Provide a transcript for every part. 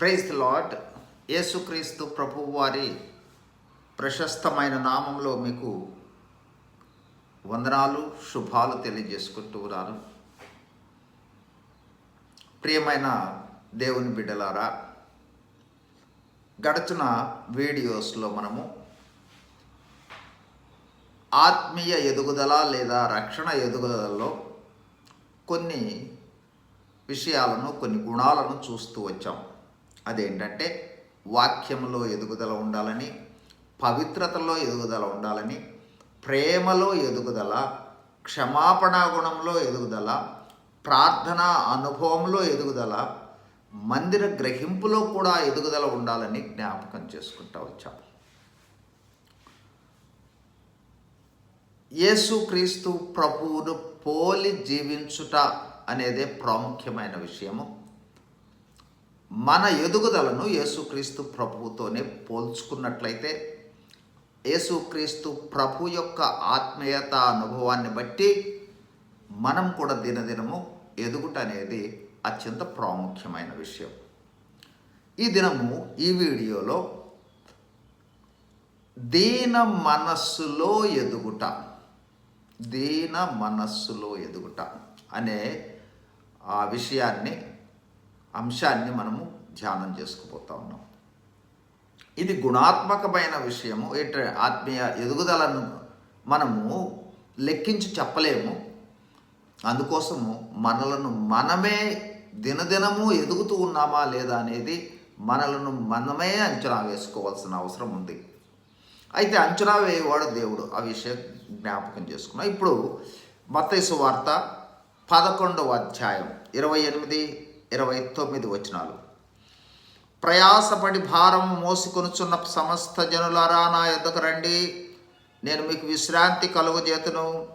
Praise the lord యేసుక్రీస్తు ప్రభు వారి ప్రశస్తమైన నామంలో మీకు వందనాలు శుభాలు తెలియజేసుకుంటూ ఉన్నాను. ప్రియమైన దేవుని బిడ్డలారా గడచిన వీడియోస్లో మనము ఆత్మీయ ఎదుగుదల లేదా రక్షణ ఎదుగుదలలో కొన్ని విషయాలను కొన్ని గుణాలను చూస్తూ వచ్చాం అదేంటంటే వాక్యంలో ఎదుగుదల ఉండాలని పవిత్రతలో ఎదుగుదల ఉండాలని ప్రేమలో ఎదుగుదల క్షమాపణ గుణంలో ఎదుగుదల ప్రార్థన అనుభవంలో ఎదుగుదల మందిర గ్రహింపులో కూడా ఎదుగుదల ఉండాలని జ్ఞాపకం చేసుకుంటూ వచ్చాం. యేసుక్రీస్తు ప్రభువును పోలి జీవించుట అనేదే ప్రాముఖ్యమైన విషయము. మన ఎదుగుదలను యేసుక్రీస్తు ప్రభువుతోనే పోల్చుకున్నట్లయితే యేసుక్రీస్తు ప్రభు యొక్క ఆత్మీయత అనుభవాన్ని బట్టి మనం కూడా దినదినము ఎదుగుట అనేది అత్యంత ప్రాముఖ్యమైన విషయం. ఈ దినము ఈ వీడియోలో దీన మనస్సులో ఎదుగుట దీన మనస్సులో ఎదుగుట అనే ఆ విషయాన్ని అంశాన్ని మనము ధ్యానం చేసుకుపోతా ఉన్నాం. ఇది గుణాత్మకమైన విషయము. ఏంటంటే ఆత్మీయ ఎదుగుదలను మనము లెక్కించి చెప్పలేము. అందుకోసము మనలను మనమే దినదినము ఎదుగుతూ ఉన్నామా లేదా అనేది మనలను మనమే అంచనా వేసుకోవాల్సిన అవసరం ఉంది. అయితే అంచనా వేయవాడు దేవుడు. ఆ విషయం జ్ఞాపకం చేసుకున్నాం. ఇప్పుడు మత్తైసు వార్త పదకొండవ అధ్యాయం. ఇరవై ఎనిమిది ఇరవై తొమ్మిది వచనాలు. ప్రయాసపడి భారం మోసుకొనుచున్న సమస్త జనులారా నా ఎద్దకు రండి. నేను మీకు విశ్రాంతి కలుగజేతును.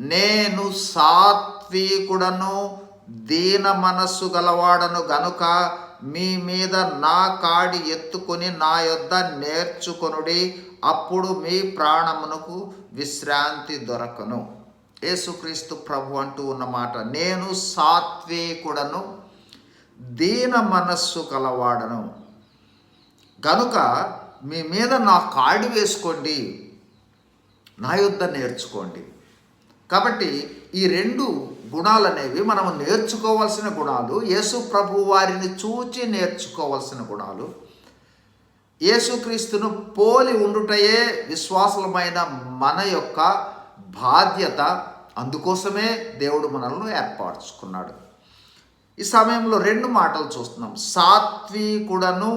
నేను సాత్వికుడను దీన మనస్సు గలవాడను గనుక మీ మీద నా కాడి ఎత్తుకొని నా యొద్ద నేర్చుకొనుడి. అప్పుడు మీ ప్రాణమునకు విశ్రాంతి దొరకను. యేసుక్రీస్తు ప్రభు అంటూ ఉన్నమాట నేను సాత్వికుడను దీన మనస్సు కలవాడను. కనుక మీ మీద నా కాడి వేసుకోండి. నా యుద్ధ నేర్చుకోండి. కాబట్టి ఈ రెండు గుణాలు అనేవి మనం నేర్చుకోవాల్సిన గుణాలు యేసు ప్రభు వారిని చూచి నేర్చుకోవాల్సిన గుణాలు. యేసుక్రీస్తును పోలి ఉండుటయే విశ్వాసమైన మన యొక్క బాధ్యత. అందుకోసమే దేవుడు మనల్ని ఏర్పరచుకున్నాడు. ఈ సమయంలో రెండు మాటలు చూస్తున్నాం. సాత్వికుడను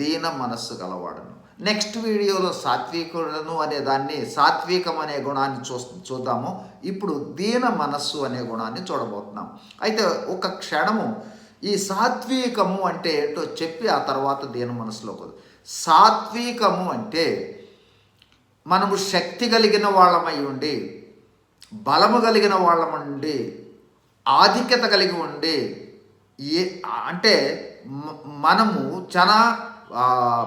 దీన మనస్సు గలవాడను. నెక్స్ట్ వీడియోలో సాత్వికుడను అనే దాన్ని సాత్వికం అనే గుణాన్ని చూ చూద్దాము. ఇప్పుడు దీన మనస్సు అనే గుణాన్ని చూడబోతున్నాం. అయితే ఒక క్షణము ఈ సాత్వికము అంటే ఏంటో చెప్పి ఆ తర్వాత దీన మనసులోకి సాత్వికము అంటే మనము శక్తి కలిగిన వాళ్ళమై ఉండి బలము కలిగిన వాళ్ళమండి ఆధిక్యత కలిగి ఉండి ఏ అంటే మనము చాలా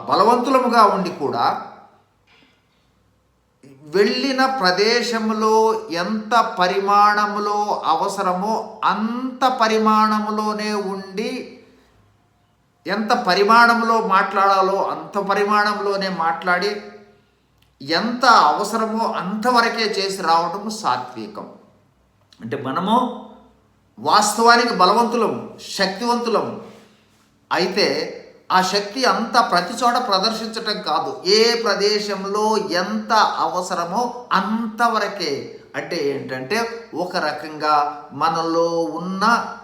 బలవంతులముగా ఉండి కూడా వెళ్ళిన ప్రదేశంలో ఎంత పరిమాణంలో అవసరమో అంత పరిమాణంలోనే ఉండి ఎంత పరిమాణంలో మాట్లాడాలో అంత పరిమాణంలోనే మాట్లాడి ఎంత అవసరమో అంతవరకే చేసి రావటం సాత్వికం. అంటే మనము వాస్తవానికి బలవంతులం శక్తివంతులం. అయితే ఆ శక్తి అంతా ప్రతి చోట ప్రదర్శించటం కాదు. ఏ ప్రదేశంలో ఎంత అవసరమో అంతవరకే. అంటే ఏంటంటే ఒక రకంగా మనలో ఉన్న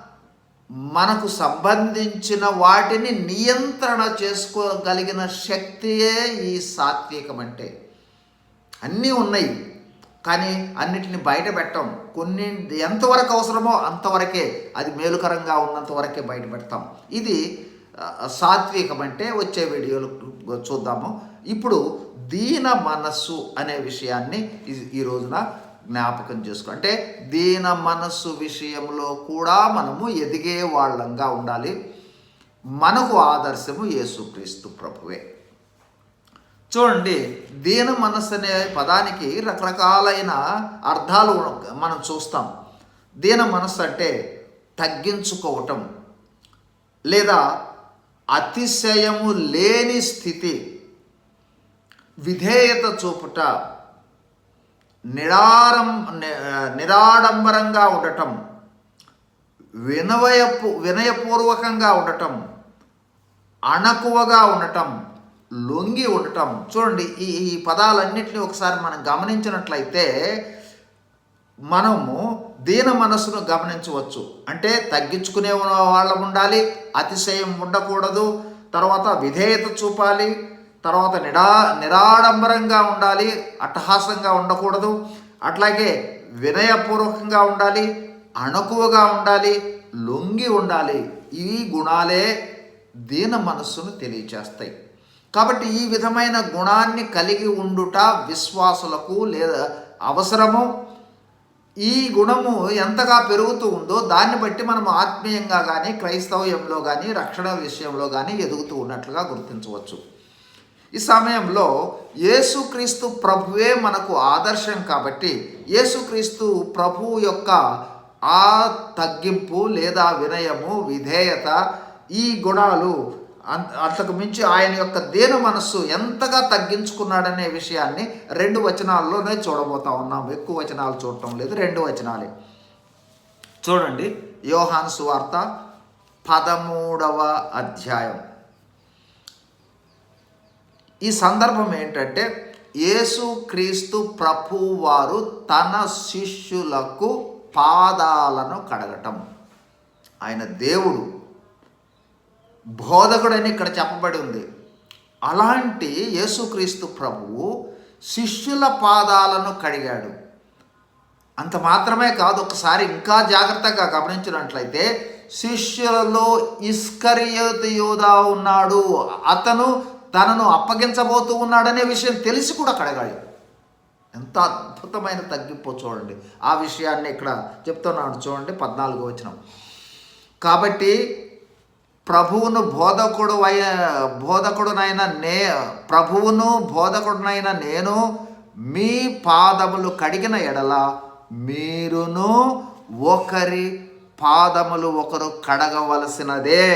మనకు సంబంధించిన వాటిని నియంత్రణ చేసుకోగలిగిన శక్తియే ఈ సాత్వికం అంటే అన్నీ ఉన్నాయి. కానీ అన్నిటిని బయట పెట్టం. కొన్ని ఎంతవరకు అవసరమో అంతవరకే అది మేలుకరంగా ఉన్నంత వరకే బయట పెడతాం. ఇది సాత్వికం అంటే వచ్చే వీడియోలు చూద్దాము. ఇప్పుడు దీన మనస్సు అనే విషయాన్ని ఈ- ఈ రోజున జ్ఞాపకం చేసుకో అంటే దీన మనస్సు విషయంలో కూడా మనము ఎదిగే వాళ్ళంగా ఉండాలి. మనకు ఆదర్శము యేసుక్రీస్తు ప్రభువే. చూడండి దీన మనస్సు అనే పదానికి రకరకాలైన అర్థాలు మనం చూస్తాం. దీన మనస్సు అంటే తగ్గించుకోవటం లేదా అతిశయము లేని స్థితి విధేయత చూపుట నిడారం నిరాడంబరంగా ఉండటం వినవయపు వినయపూర్వకంగా ఉండటం అణకువగా ఉండటం లొంగి ఉండటం. చూడండి ఈ ఈ పదాలన్నింటినీ ఒకసారి మనం గమనించినట్లయితే మనము దీన మనస్సును గమనించవచ్చు. అంటే తగ్గించుకునే వాళ్ళం ఉండాలి అతిశయం ఉండకూడదు తర్వాత విధేయత చూపాలి తర్వాత నిడా నిరాడంబరంగా ఉండాలి అట్టహాసంగా ఉండకూడదు అట్లాగే వినయపూర్వకంగా ఉండాలి అణకువగా ఉండాలి లొంగి ఉండాలి. ఈ గుణాలే దీన మనస్సును తెలియచేస్తాయి. కాబట్టి ఈ విధమైన గుణాన్ని కలిగి ఉండుట విశ్వాసులకు లేదా అవసరము. ఈ గుణము ఎంతగా పెరుగుతూ ఉందో దాన్ని బట్టి మనం ఆత్మీయంగా కానీ క్రైస్తవ్యంలో కానీ రక్షణ విషయంలో కానీ ఎదుగుతూ ఉన్నట్లుగా గుర్తించవచ్చు. ఈ సమయంలో యేసుక్రీస్తు ప్రభువే మనకు ఆదర్శం కాబట్టి యేసుక్రీస్తు ప్రభువు యొక్క ఆ తగ్గింపు లేదా వినయము విధేయత ఈ గుణాలు అంతకు మించి ఆయన యొక్క దేన మనస్సు ఎంతగా తగ్గించుకున్నాడనే విషయాన్ని రెండు వచనాల్లోనే చూడబోతా ఉన్నాం. ఎక్కువ వచనాలు చూడటం లేదు రెండు వచనాలే. చూడండి యోహాన్ సువార్త పదమూడవ అధ్యాయం. ఈ సందర్భం ఏంటంటే యేసుక్రీస్తు ప్రభు వారు తన శిష్యులకు పాదాలను కడగటం. ఆయన దేవుడు బోధకుడని ఇక్కడ చెప్పబడి ఉంది. అలాంటి యేసుక్రీస్తు ప్రభువు శిష్యుల పాదాలను కడిగాడు. అంత మాత్రమే కాదు ఒకసారి ఇంకా జాగ్రత్తగా గమనించినట్లయితే శిష్యులలో ఇస్కరియోతు యోధా ఉన్నాడు. అతను తనను అప్పగించబోతూ ఉన్నాడనే విషయం తెలిసి కూడా కడగాడు ఎంత అద్భుతమైన తగ్గింపు చూడండి. ఆ విషయాన్ని ఇక్కడ చెప్తున్నాడు చూడండి పద్నాలుగో వచనం. కాబట్టి ప్రభువును బోధకుడు బోధకుడునైన నే ప్రభువును బోధకుడునైన నేను మీ పాదములు కడిగిన ఎడల మీరును ఒకరి పాదములు ఒకరు కడగవలసినదే.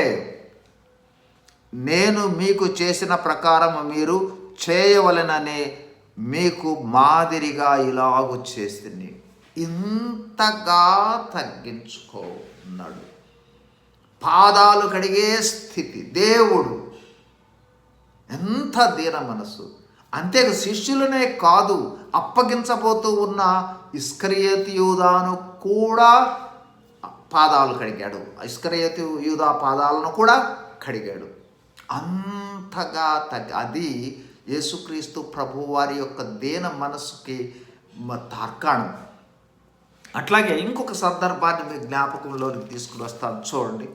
నేను మీకు చేసిన ప్రకారం మీరు చేయవలెనని మీకు మాదిరిగా ఇలాగు చేస్తుంది ఇంతగా తగ్గించుకోన్నాడు. పాదాలు కడిగే స్థితి. దేవుడు. ఎంత దీన మనసు అంతే శిష్యులనే కాదు అప్పగించబోతూ ఉన్న ఇస్కరియతి యూదాను కూడా పాదాలు కడిగాడు. ఇస్కరియతి యూదా పాదాలను కూడా కడిగాడు. అంతగా తగ్గ అది యేసుక్రీస్తు ప్రభు వారి యొక్క దేన మనస్సుకి తార్కాణం. అట్లాగే ఇంకొక సందర్భాన్ని మీ జ్ఞాపకంలోకి తీసుకుని వస్తాను. చూడండి.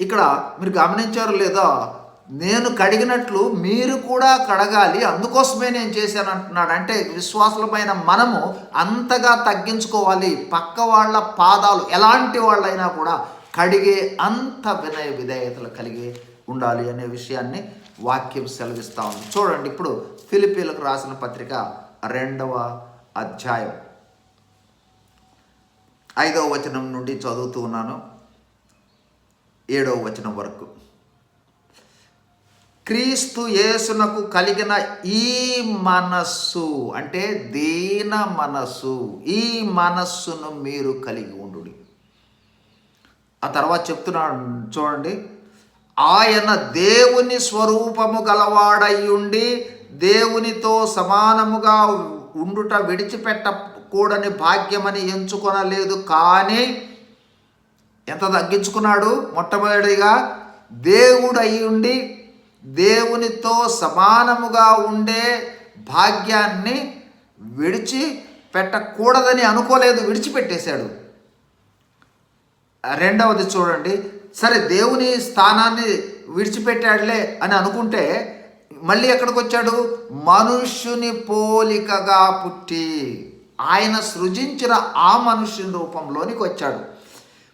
ఇక్కడ మీరు గమనించారు లేదా నేను కడిగినట్లు మీరు కూడా కడగాలి అందుకోసమే నేను చేశాను అంటున్నాడు. అంటే విశ్వాసులమైన మనము అంతగా తగ్గించుకోవాలి. పక్క వాళ్ళ పాదాలు ఎలాంటి వాళ్ళైనా కూడా కడిగే అంత వినయ విధేయతలు కలిగి ఉండాలి అనే విషయాన్ని వాక్యం సెలవిస్తా ఉంది. చూడండి ఇప్పుడు ఫిలిపీలకు రాసిన పత్రిక రెండవ అధ్యాయం. ఐదవ వచనం నుండి చదువుతూ ఉన్నాను. ఏడవ వచనం వరకు. క్రీస్తు యేసునకు కలిగిన ఈ మనస్సు అంటే దీన మనస్సు ఈ మనస్సును మీరు కలిగి ఉండు ఆ తర్వాత చెప్తున్నాడు చూడండి. ఆయన దేవుని స్వరూపము గలవాడయ్యుండి దేవునితో సమానముగా ఉండుట విడిచిపెట్టకూడని భాగ్యమని ఎంచుకొనలేదు. కానీ ఎంత తగ్గించుకున్నాడు? మొట్టమొదటిగా దేవుడు అయి ఉండి దేవునితో సమానముగా ఉండే భాగ్యాన్ని విడిచి పెట్టకూడదని అనుకోలేదు విడిచిపెట్టేశాడు. రెండవది చూడండి. సరే దేవుని స్థానాన్ని విడిచిపెట్టాడులే అని అనుకుంటే మళ్ళీ ఎక్కడికి వచ్చాడు మనుష్యుని పోలికగా పుట్టి ఆయన సృజించిన ఆ మనుష్యుని రూపంలోనికి వచ్చాడు.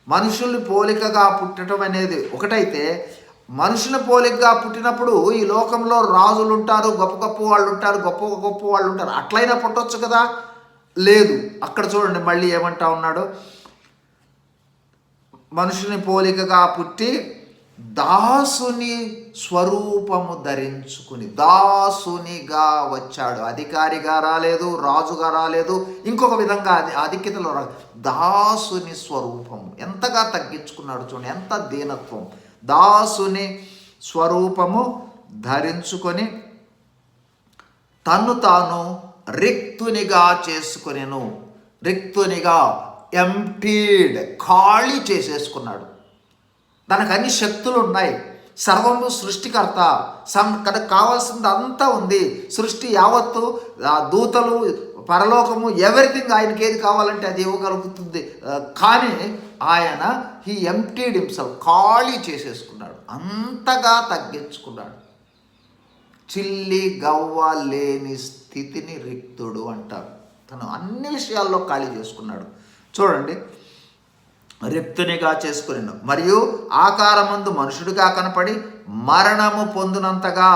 మనుషుల్ని పోలికగా పుట్టడం అనేది ఒకటైతే మనుషుల పోలికగా పుట్టినప్పుడు ఈ లోకంలో రాజులు ఉంటారు గొప్ప గొప్ప వాళ్ళు ఉంటారు గొప్ప గొప్ప వాళ్ళు ఉంటారు అట్లయినా పుట్టొచ్చు కదా? లేదు. అక్కడ చూడండి మళ్ళీ ఏమంటా ఉన్నాడు? మనుషుని పోలికగా పుట్టి దాసుని స్వరూపము ధరించుకుని దాసునిగా వచ్చాడు. అధికారిగా రాలేదు రాజుగా రాలేదు ఇంకొక విధంగా అది ఆధిక్యతలో రా దాసుని స్వరూపము. ఎంతగా తగ్గించుకున్నాడు చూడండి ఎంత దీనత్వం. దాసుని స్వరూపము ధరించుకొని తన్ను తాను రిక్తునిగా చేసుకునేను. రిక్తునిగా ఎంటీడ్ ఖాళీ చేసేసుకున్నాడు. తనకు అన్ని శక్తులు ఉన్నాయి. సర్వము సృష్టికర్త. సం తనకు కావాల్సింది అంతా ఉంది. సృష్టి యావత్తు ఆ దూతలు పరలోకము ఎవరిథింగ్ ఆయనకి ఏది కావాలంటే అది ఇవ్వగలుగుతుంది. కానీ ఆయన హీ ఎంటీడ్ హిమ్సెల్ఫ్ ఖాళీ చేసేసుకున్నాడు. అంతగా తగ్గించుకున్నాడు. చిల్లి గవ్వ లేని స్థితిని రిక్తుడు అంటారు. తను అన్ని విషయాల్లో ఖాళీ చేసుకున్నాడు. చూడండి రిప్తునిగా చేసుకుని మరియు ఆకారమందు మనుషుడిగా కనపడి మరణము పొందినంతగా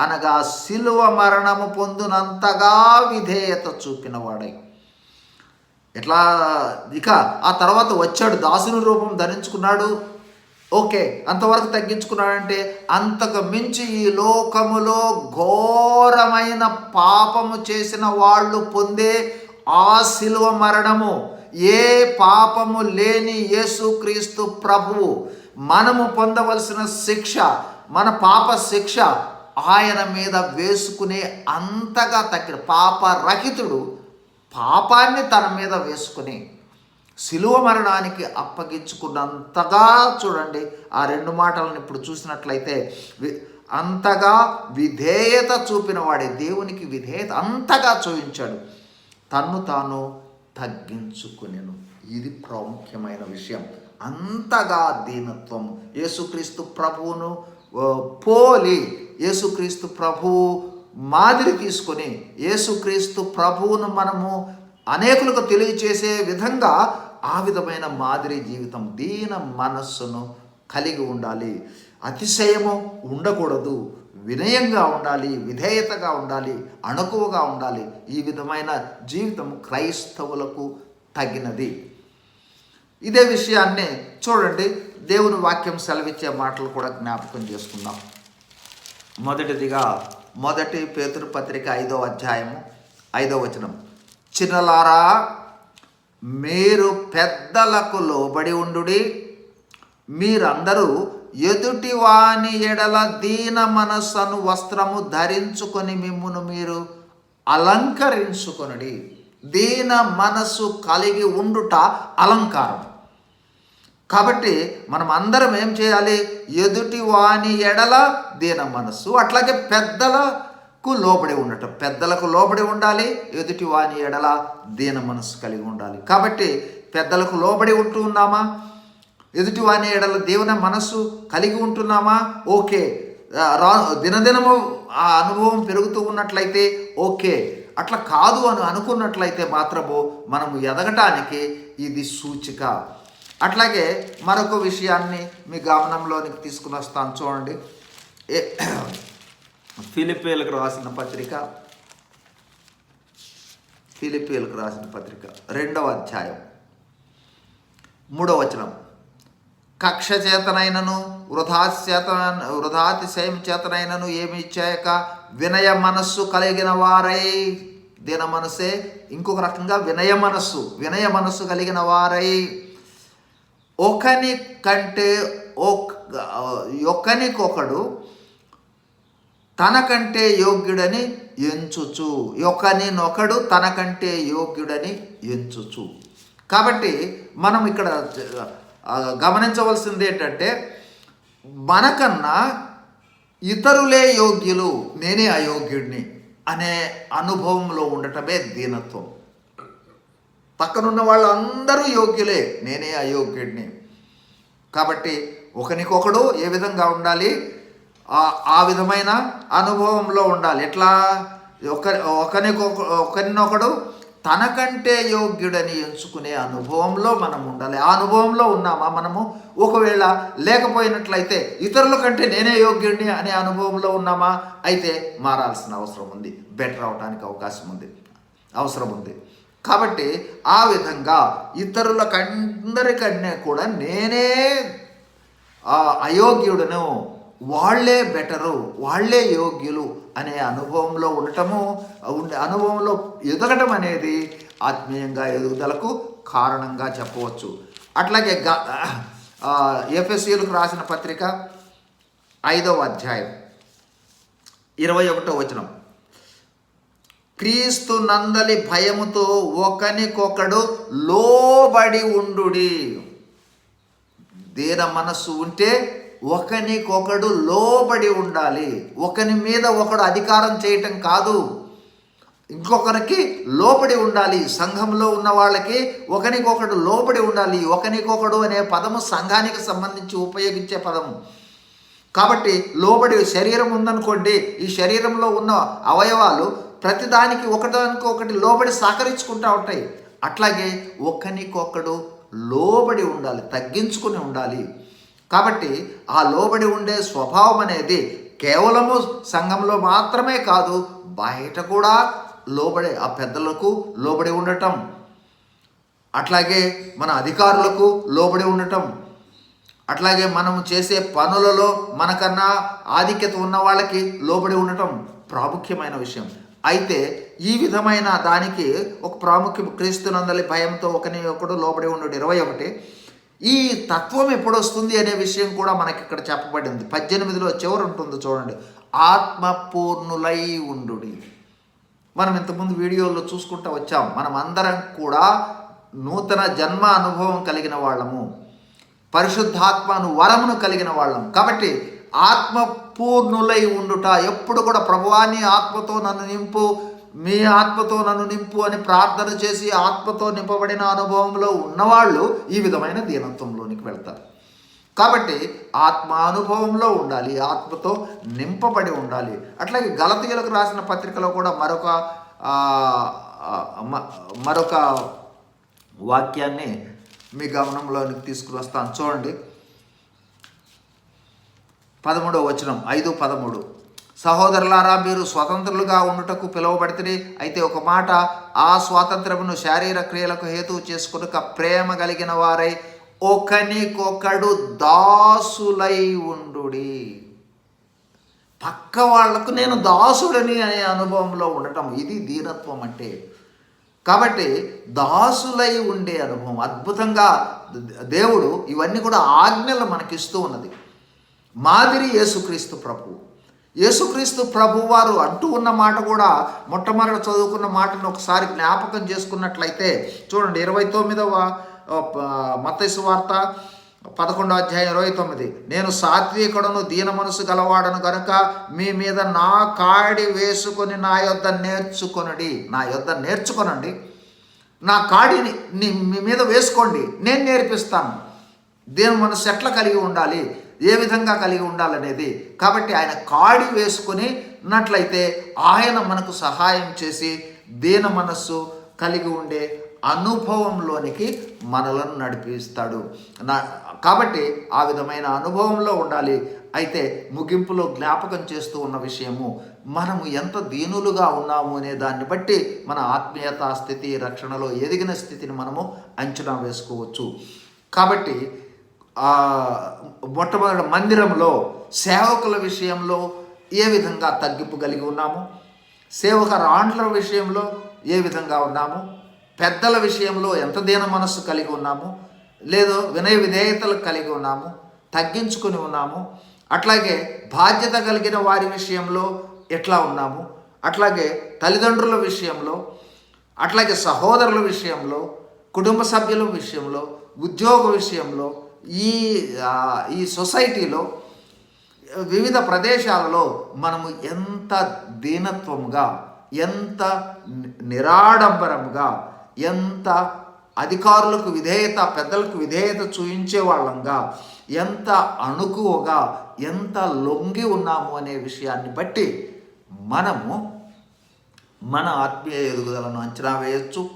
అనగా శిలువ మరణము పొందినంతగా విధేయత చూపినవాడై ఎట్లా? ఇక ఆ తర్వాత వచ్చాడు దాసుని రూపం ధరించుకున్నాడు. ఓకే అంతవరకు తగ్గించుకున్నాడంటే అంతకు మించి ఈ లోకములో ఘోరమైన పాపము చేసిన వాళ్ళు పొందే ఆ శిలువ మరణము ఏ పాపము లేని యేసుక్రీస్తు ప్రభువు మనము పొందవలసిన శిక్ష మన పాప శిక్ష ఆయన మీద వేసుకునే అంతగా తగ్గిన పాపరహితుడు పాపాన్ని తన మీద వేసుకుని శిలువ మరణానికి అప్పగించుకున్నంతగా చూడండి ఆ రెండు మాటలను ఇప్పుడు చూసినట్లయితే వి- అంతగా విధేయత చూపినవాడే దేవునికి విధేయత అంతగా చూపించాడు. తన్ను తాను తగ్గించుకునేను. ఇది ప్రాముఖ్యమైన విషయం. అంతగా దీనత్వం. యేసుక్రీస్తు ప్రభువును పోలి యేసుక్రీస్తు ప్రభువు మాదిరి తీసుకొని యేసుక్రీస్తు ప్రభువును మనము అనేకులకు తెలియచేసే విధంగా ఆ విధమైన మాదిరి జీవితం దీన మనస్సును కలిగి ఉండాలి. అతిశయము ఉండకూడదు. వినయంగా ఉండాలి విధేయతగా ఉండాలి అణకువగా ఉండాలి. ఈ విధమైన జీవితం క్రైస్తవులకు తగినది. ఇదే విషయాన్ని చూడండి. దేవుని వాక్యం సెలవిచ్చే మాటలు కూడా జ్ఞాపకం చేసుకుందాం. మొదటిదిగా మొదటి పేతురు పత్రిక ఐదో అధ్యాయము ఐదో వచనం. చిన్నలారా మీరు పెద్దలకు లోబడి ఉండుడి. మీరందరూ ఎదుటి వాని ఎడల దీన మనస్సును వస్త్రము ధరించుకొని మిమ్మును మీరు అలంకరించుకొనుడి. దీన మనస్సు కలిగి ఉండుట అలంకారం. కాబట్టి మనం అందరం ఏం చేయాలి? ఎదుటి వాని ఎడల దీన మనస్సు అట్లాగే పెద్దలకు లోబడి ఉండటం. పెద్దలకు లోబడి ఉండాలి ఎదుటి వాని ఎడల దీన మనస్సు కలిగి ఉండాలి. కాబట్టి పెద్దలకు లోబడి ఉంటూ ఉన్నామా? ఎదుటివాని ఎడల దేవుని మనస్సు కలిగి ఉంటున్నామా? ఓకే. రా దినదినము ఆ అనుభవం పెరుగుతూ ఉన్నట్లయితే ఓకే. అట్లా కాదు అని అనుకున్నట్లయితే మాత్రము మనము ఎదగటానికి ఇది సూచిక. అట్లాగే మరొక విషయాన్ని మీ గమనంలోనికి తీసుకుని వస్తాను. చూడండి. ఏ- రాసిన పత్రిక. ఫిలిపీలకు రాసిన పత్రిక. రెండవ అధ్యాయం. మూడవ వచనం. కక్ష చేతనైనను వృధా వృధాతిశయం చేతనైనను ఏమి ఇచ్చాయక వినయ మనస్సు కలిగిన వారై దీన మనసే ఇంకొక రకంగా వినయ మనస్సు వినయ మనస్సు కలిగిన వారై. ఒకని కంటే ఒకనికొకడు తనకంటే యోగ్యుడని ఎంచుచు. ఒకనినొకడు తనకంటే యోగ్యుడని ఎంచుచు. కాబట్టి మనం ఇక్కడ గమనించవలసింది ఏంటంటే మనకన్నా ఇతరులే యోగ్యులు నేనే అయోగ్యుడిని అనే అనుభవంలో ఉండటమే దీనత్వం. పక్కనున్న వాళ్ళందరూ యోగ్యులే నేనే అయోగ్యుడిని. కాబట్టి ఒకనికొకడు ఏ విధంగా ఉండాలి? ఆ- ఆ విధమైన అనుభవంలో ఉండాలి. ఎట్లా? ఒక ఒకనికొక ఒకరినొకడు తనకంటే యోగ్యుడని ఎంచుకునే అనుభవంలో మనం ఉండాలి. ఆ అనుభవంలో ఉన్నామా మనము? ఒకవేళ లేకపోయినట్లయితే ఇతరుల కంటే నేనే యోగ్యుడిని అనే అనుభవంలో ఉన్నామా? అయితే మారాల్సిన అవసరం ఉంది. బెటర్ అవడానికి అవకాశం ఉంది. అవసరం ఉంది. కాబట్టి ఆ విధంగా ఇతరుల కందరికన్నా కూడా నేనే ఆ, అయోగ్యుడను వాళ్ళే బెటరు వాళ్ళే యోగ్యులు అనే అనుభవంలో ఉండటము ఉండే అనుభవంలో ఎదగటం అనేది ఆత్మీయంగా ఎదుగుదలకు కారణంగా చెప్పవచ్చు. అట్లాగే గ ఎఫ్ఎస్సీలకు రాసిన పత్రిక ఐదవ అధ్యాయం ఇరవై ఒకటో వచనం. క్రీస్తు నందలి భయముతో ఒకనికొకడు లోబడి ఉండుడి. దీన మనస్సు ఉంటే ఒకనికొకడు లోబడి ఉండాలి. ఒకని మీద ఒకడు అధికారం చేయటం కాదు. ఇంకొకరికి లోబడి ఉండాలి. సంఘంలో ఉన్న వాళ్ళకి ఒకరికొకడు లోబడి ఉండాలి. ఒకరికొకడు అనే పదము సంఘానికి సంబంధించి ఉపయోగించే పదము. కాబట్టి లోబడి శరీరం ఉందనుకోండి ఈ శరీరంలో ఉన్న అవయవాలు ప్రతిదానికి ఒకదానికి ఒకటి లోబడి సహకరించుకుంటూ ఉంటాయి. అట్లాగే ఒకనికొకడు లోబడి ఉండాలి తగ్గించుకుని ఉండాలి. కాబట్టి ఆ లోబడి ఉండే స్వభావం అనేది కేవలము సంఘంలో మాత్రమే కాదు బయట కూడా లోబడి ఆ పెద్దలకు లోబడి ఉండటం అట్లాగే మన అధికారులకు లోబడి ఉండటం అట్లాగే మనం చేసే పనులలో మనకన్నా ఆధిక్యత ఉన్న వాళ్ళకి లోబడి ఉండటం ప్రాముఖ్యమైన విషయం. అయితే ఈ విధమైన దానికి ఒక ప్రాముఖ్యం క్రీస్తునందలి భయంతో ఒకని ఒకడు లోబడి ఉండడు ఇరవై ఒకటి. ఈ తత్వం ఎప్పుడు వస్తుంది అనే విషయం కూడా మనకి ఇక్కడ చెప్పబడింది. పద్దెనిమిదిలో చివరి ఉంటుంది చూడండి. ఆత్మపూర్ణులై ఉండుడి. మనం ఇంతకుముందు వీడియోలో చూసుకుంటూ వచ్చాం. మనం అందరం కూడా నూతన జన్మ అనుభవం కలిగిన వాళ్ళము. పరిశుద్ధాత్మను వరమును కలిగిన వాళ్ళం. కాబట్టి ఆత్మపూర్ణులై ఉండుట ఎప్పుడు కూడా ప్రభువాన్ని ఆత్మతో నన్ను నింపు మీ ఆత్మతో నన్ను నింపు అని ప్రార్థన చేసి ఆత్మతో నింపబడిన అనుభవంలో ఉన్నవాళ్ళు ఈ విధమైన దీనత్వంలోనికి వెళ్తారు. కాబట్టి ఆత్మ అనుభవంలో ఉండాలి ఆత్మతో నింపబడి ఉండాలి. అట్లాగే గలతీయులకు రాసిన పత్రికలో కూడా మరొక మరొక వాక్యాన్ని మీ గమనంలోనికి తీసుకుని వస్తాను. చూడండి. పదమూడవ వచనం ఐదు పదమూడు. సహోదరులారా మీరు స్వతంత్రులుగా ఉండుటకు పిలువబడితే అయితే ఒక మాట ఆ స్వాతంత్రమును శారీర క్రియలకు హేతువు చేసుకునుక ప్రేమ కలిగిన వారై ఒకనికొకడు దాసులై ఉండుడి. పక్క వాళ్ళకు నేను దాసుడని అనే అనుభవంలో ఉండటం ఇది దీనత్వం అంటే. కాబట్టి దాసులై ఉండే అనుభవం అద్భుతంగా దేవుడు ఇవన్నీ కూడా ఆజ్ఞలు మనకిస్తూ ఉన్నది. మాదిరి యేసుక్రీస్తు ప్రభు. యేసుక్రీస్తు ప్రభువారు అంటూ ఉన్న మాట కూడా మొట్టమొదట చదువుకున్న మాటను ఒకసారి జ్ఞాపకం చేసుకున్నట్లయితే చూడండి ఇరవై తొమ్మిదవ మతైసు వార్త పదకొండో అధ్యాయం ఇరవై తొమ్మిది. నేను సాత్వికుడను దీన మనసు గలవాడను గనుక మీ మీద నా కాడి వేసుకొని నా యొద్ద నేర్చుకొనడి. నా యొద్ద నేర్చుకొనండి. నా కాడిని మీ మీద వేసుకోండి. నేను నేర్పిస్తాను. దీని మనసు ఎట్లా కలిగి ఉండాలి? ఏ విధంగా కలిగి ఉండాలనేది. కాబట్టి ఆయన కాడి వేసుకొని ఉన్నట్లయితే ఆయన మనకు సహాయం చేసి దీన మనస్సు కలిగి ఉండే అనుభవంలోనికి మనలను నడిపిస్తాడు. నా కాబట్టి ఆ విధమైన అనుభవంలో ఉండాలి. అయితే ముగింపులో జ్ఞాపకం చేస్తూ ఉన్న విషయము మనము ఎంత దీనులుగా ఉన్నాము అనే దాన్ని బట్టి మన ఆత్మీయత స్థితి రక్షణలో ఎదిగిన స్థితిని మనము అంచనా వేసుకోవచ్చు. కాబట్టి మొట్టమొదటి మందిరంలో సేవకుల విషయంలో ఏ విధంగా తగ్గింపు కలిగి ఉన్నాము? సేవక రాండ్ల విషయంలో ఏ విధంగా ఉన్నాము? పెద్దల విషయంలో ఎంత దీన మనస్సు కలిగి ఉన్నాము? లేదో వినయ విధేయతలు కలిగి ఉన్నాము? తగ్గించుకొని ఉన్నాము? అట్లాగే బాధ్యత కలిగిన వారి విషయంలో ఎట్లా ఉన్నాము? అట్లాగే తల్లిదండ్రుల విషయంలో అట్లాగే సహోదరుల విషయంలో కుటుంబ సభ్యుల విషయంలో ఉద్యోగ విషయంలో ఈ ఈ సొసైటీలో వివిధ ప్రదేశాలలో మనము ఎంత దీనత్వముగా ఎంత నిరాడంబరంగా ఎంత అధికారులకు విధేయత పెద్దలకు విధేయత చూయించే వాళ్ళంగా ఎంత అణుకువగా ఎంత లొంగి ఉన్నాము అనే విషయాన్ని బట్టి మనము మన ఆత్మీయ ఎదుగుదలను అంచనా వేయచ్చు.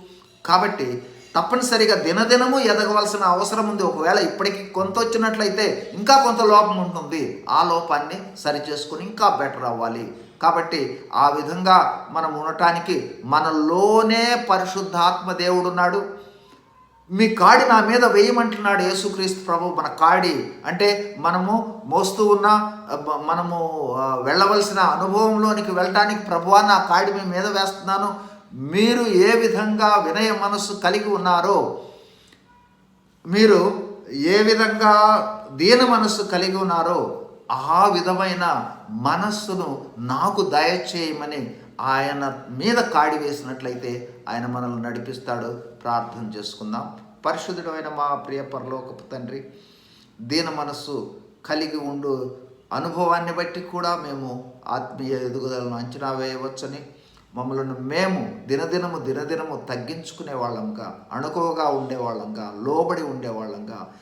కాబట్టి తప్పనిసరిగా దినదినము ఎదగవలసిన అవసరం ఉంది. ఒకవేళ ఇప్పటికి కొంత వచ్చినట్లయితే ఇంకా కొంత లోపం ఉంటుంది. ఆ లోపాన్ని సరి చేసుకుని ఇంకా బెటర్ అవ్వాలి. కాబట్టి ఆ విధంగా మనం ఉండటానికి మనలోనే పరిశుద్ధాత్మ దేవుడు ఉన్నాడు. మీ కాడి నా మీద వేయమంటున్నాడు యేసుక్రీస్తు ప్రభు. మన కాడి అంటే మనము మోస్తూ ఉన్న మనము వెళ్ళవలసిన అనుభవంలోనికి వెళ్ళటానికి ప్రభువా నా కాడి మీ మీద వేస్తున్నాను. మీరు ఏ విధంగా వినయ మనస్సు కలిగి ఉన్నారో మీరు ఏ విధంగా దీన మనస్సు కలిగి ఉన్నారో ఆ విధమైన మనస్సును నాకు దయచేయమని ఆయన మీద కాడి వేసినట్లయితే ఆయన మనల్ని నడిపిస్తాడు. ప్రార్థన చేసుకుందాం. పరిశుద్ధుడమైన మా ప్రియ పరలోకపు తండ్రి దీన మనస్సు కలిగి ఉండు. అనుభవాన్ని బట్టి కూడా మేము ఆత్మీయ ఎదుగుదలను అంచనా వేయవచ్చని మమ్మలను మేము దినదినము దినదినము తగ్గించుకునే వాళ్ళంగా అణుకువగా ఉండేవాళ్ళంగా లోబడి ఉండేవాళ్ళంగా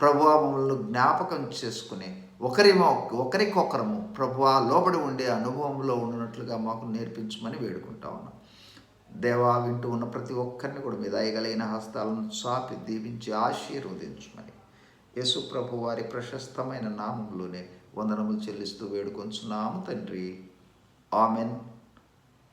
ప్రభువ మమ్మల్ని జ్ఞాపకం చేసుకుని ఒకరిమో ఒకరికొకరము ప్రభువా లోబడి ఉండే అనుభవంలో ఉన్నట్లుగా మాకు నేర్పించమని వేడుకుంటా ఉన్నాం. దేవా వింటూ ఉన్న ప్రతి ఒక్కరిని కూడా మీ దయగలిగిన హస్తాలను చాపి దీవించి ఆశీర్వదించమని యేసు ప్రభు వారి ప్రశస్తమైన నామంలోనే వందనములు చెల్లిస్తూ వేడుకొంచున్నాము తండ్రి. Amen.